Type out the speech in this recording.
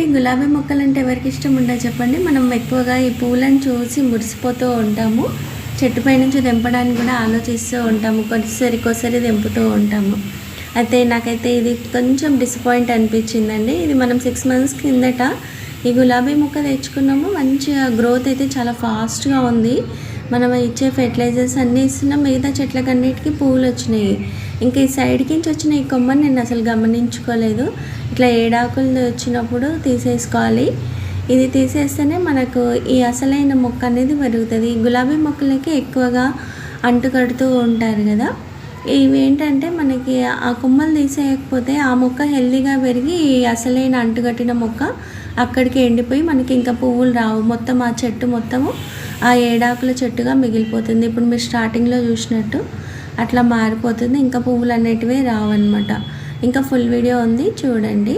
అండి గులాబీ మొక్కలు అంటే ఎవరికి ఇష్టం ఉండదు చెప్పండి. మనం ఎక్కువగా ఈ పూలను చూసి మురిసిపోతూ ఉంటాము. చెట్టు పై నుంచి తెంపడానికి కూడా ఆలోచిస్తూ ఉంటాము. కొద్దిసారి కొసరి తెంపుతూ ఉంటాము. అయితే నాకైతే ఇది కొంచెం డిసప్పాయింట్ అనిపించిందండి. ఇది మనం సిక్స్ మంత్స్ కిందట ఈ గులాబీ మొక్క తెచ్చుకున్నాము. మంచిగా గ్రోత్ అయితే చాలా ఫాస్ట్గా ఉంది. మనం ఇచ్చే ఫెర్టిలైజర్స్ అన్నీ ఇస్తున్నాం. మిగతా చెట్లకన్నిటికీ పువ్వులు వచ్చినాయి. ఇంకా ఈ సైడ్కి నుంచి వచ్చిన ఈ కొమ్మని నేను అసలు గమనించుకోలేదు. ఇట్లా ఏడాకులు వచ్చినప్పుడు తీసేసుకోవాలి. ఇది తీసేస్తేనే మనకు ఈ అసలైన మొక్క అనేది పెరుగుతుంది. గులాబీ మొక్కలకి ఎక్కువగా అంటు కడుతూ ఉంటారు కదా. ఇవి ఏంటంటే మనకి ఆ కొమ్మలు తీసేయకపోతే ఆ మొక్క హెల్దీగా పెరిగి ఈ అసలైన అంటుకట్టిన మొక్క అక్కడికి ఎండిపోయి మనకి ఇంకా పువ్వులు రావు. మొత్తం ఆ చెట్టు మొత్తము ఆ ఏడాకుల చెట్టుగా మిగిలిపోతుంది. ఇప్పుడు మీరు స్టార్టింగ్లో చూసినట్టు. అట్లా మారిపోతుంది. ఇంకా పువ్వులు అనేటివి రావన్నమాట. ఇంకా ఫుల్ వీడియో ఉంది. చూడండి.